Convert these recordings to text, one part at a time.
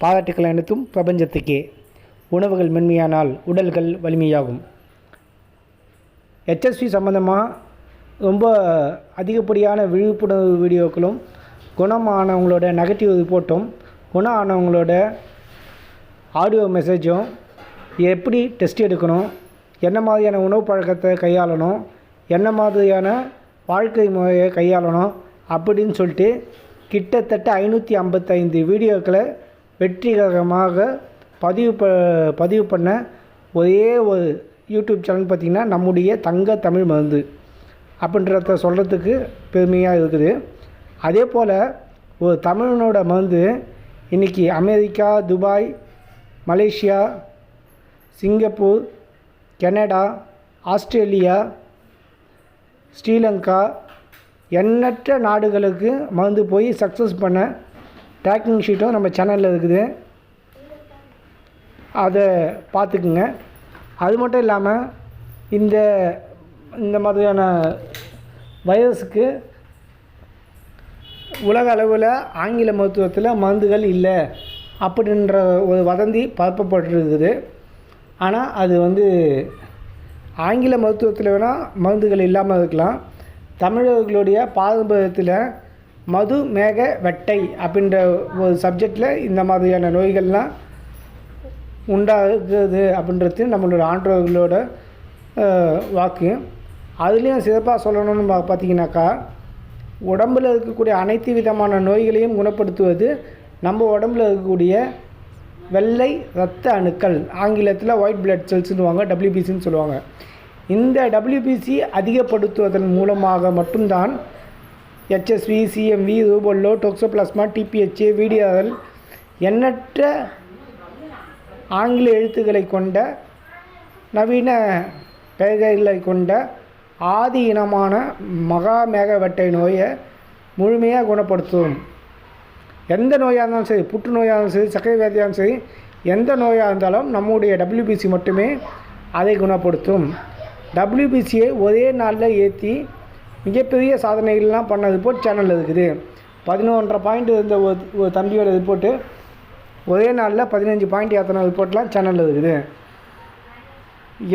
பாராட்டுக்கள் அனைத்தும் பிரபஞ்சத்துக்கே. உணவுகள் மென்மையானால் உடல்கள் வலிமையாகும். ஹெச்எஸ்வி சம்மந்தமாக ரொம்ப அதிகப்படியான விழிப்புணர்வு வீடியோக்களும் குணமானவங்களோட நெகட்டிவ் ரிப்போர்ட்டும் குணம் ஆனவங்களோட ஆடியோ மெசேஜும் எப்படி டெஸ்ட் எடுக்கணும் என்ன மாதிரியான உணவு பழக்கத்தை கையாளணும் என்ன மாதிரியான வாழ்க்கை முறையை கையாளணும் அப்படின்னு சொல்லிட்டு கிட்டத்தட்ட ஐநூற்றி ஐம்பத்தைந்து வீடியோக்களை வெற்றிகரமாக பதிவு ப பதிவு பண்ண ஒரே ஒரு யூடியூப் சேனல் பார்த்திங்கன்னா நம்முடைய தங்க தமிழ் மருந்து அப்படின்றத சொல்கிறதுக்கு பெருமையாக இருக்குது. அதே போல் ஒரு தமிழனோட மருந்து இன்றைக்கி America Dubai Malaysia Singapore Canada Australia Sri Lanka எண்ணற்ற நாடுகளுக்கு மருந்து போய் சக்ஸஸ் பண்ண பேக்கிங் ஷீட்டும் நம்ம சேனலில் இருக்குது. அதை பார்த்துக்குங்க. அது மட்டும் இல்லாமல் இந்த இந்த மாதிரியான வைரஸுக்கு உலக அளவில் ஆங்கில மருத்துவத்தில் மருந்துகள் இல்லை அப்படின்ற ஒரு வதந்தி பரப்பப்பட்டிருக்குது. ஆனால் அது வந்து ஆங்கில மருத்துவத்தில் வேணால் மருந்துகள் இல்லாமல் இருக்கலாம். தமிழர்களுடைய பாரம்பரியத்தில் மது மேக வெட்டை அப்படின்ற ஒரு சப்ஜெக்டில் இந்த மாதிரியான நோய்கள்லாம் உண்டாகுது அப்படின்றது நம்மளோட ஆண்டவர்களோட வாக்கு. அதுலேயும் சிறப்பாக சொல்லணும்னு பார்த்தீங்கன்னாக்கா உடம்பில் இருக்கக்கூடிய அனைத்து விதமான நோய்களையும் குணப்படுத்துவது நம்ம உடம்புல இருக்கக்கூடிய வெள்ளை இரத்த அணுக்கள் ஆங்கிலத்தில் ஒயிட் பிளட் செல்ஸ்னுவாங்க டபிள்யூபிசின்னு சொல்லுவாங்க இந்த டபிள்யூபிசி அதிகப்படுத்துவதன் மூலமாக மட்டும்தான் ஹெச்எஸ்வி சிஎம்வி ரூபோல்லோ டொக்ஸோபிளாஸ்மா டிபிஹெச்ஏ விடிஆர்எல் எண்ணற்ற ஆங்கில எழுத்துக்களை கொண்ட நவீன பெயர்களை கொண்ட ஆதி இனமான மகா மேகவட்டை நோயை முழுமையாக குணப்படுத்தும். எந்த நோயாக இருந்தாலும் சரி புற்றுநோயாக இருந்தாலும் சரி சக்கரை வியாதியாக இருந்தாலும் சரி எந்த நோயாக இருந்தாலும் நம்முடைய டபிள்யூபிசி மட்டுமே அதை குணப்படுத்தும். டபிள்யூபிசியை ஒரே நாளில் ஏற்றி மிகப்பெரிய சாதனைகள்லாம் பண்ண ரிப்போர்ட் சேனலில் இருக்குது. பதினொன்றரை பாயிண்ட் இருந்த ஒரு ஒரு தம்பியோட ரிப்போர்ட்டு ஒரே நாளில் பதினஞ்சு பாயிண்ட் ஏற்றின ரிப்போர்ட்லாம் சேனலில் இருக்குது.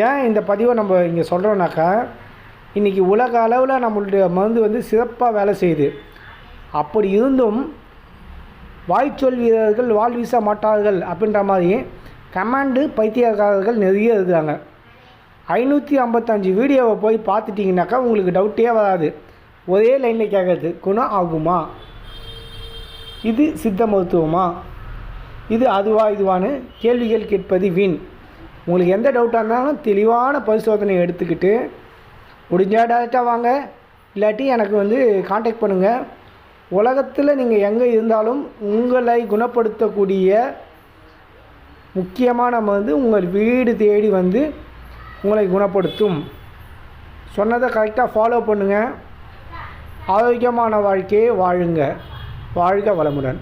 ஏன் இந்த பதிவை நம்ம இங்கே சொல்கிறோன்னாக்கா இன்றைக்கி உலக அளவில் நம்மளுடைய மருந்து வந்து சிறப்பாக வேலை செய்யுது. அப்படி இருந்தும் வாய்ச்சொல் வீரர்கள் வாள் வீச மாட்டார்கள் அப்படின்ற மாதிரி கமாண்டு பைத்தியக்காரர்கள் நிறைய இருக்கிறாங்க. ஐநூற்றி ஐம்பத்தஞ்சு வீடியோவை போய் பார்த்துட்டிங்கனாக்கா உங்களுக்கு டவுட்டே வராது. ஒரே லைனில் கேட்குறது குணம் ஆகுமா? இது சித்த மருத்துவமா? இது அதுவா இதுவான்னு கேள்விகள் கேட்பது வீண். உங்களுக்கு எந்த டவுட்டாக இருந்தாலும் தெளிவான பரிசோதனை எடுத்துக்கிட்டு முடிஞ்சால் டேரெக்டாக வாங்க. இல்லாட்டி எனக்கு வந்து காண்டாக்ட் பண்ணுங்கள் உலகத்தில் நீங்கள் எங்கே இருந்தாலும் உங்களை குணப்படுத்தக்கூடிய முக்கியமான வந்து உங்கள் வீடு தேடி வந்து உங்களை குணப்படுத்தும். சொன்னதை கரெக்டாக ஃபாலோ பண்ணுங்கள் ஆரோக்கியமான வாழ்க்கையை வாழுங்க. வாழ்க வளமுடன்.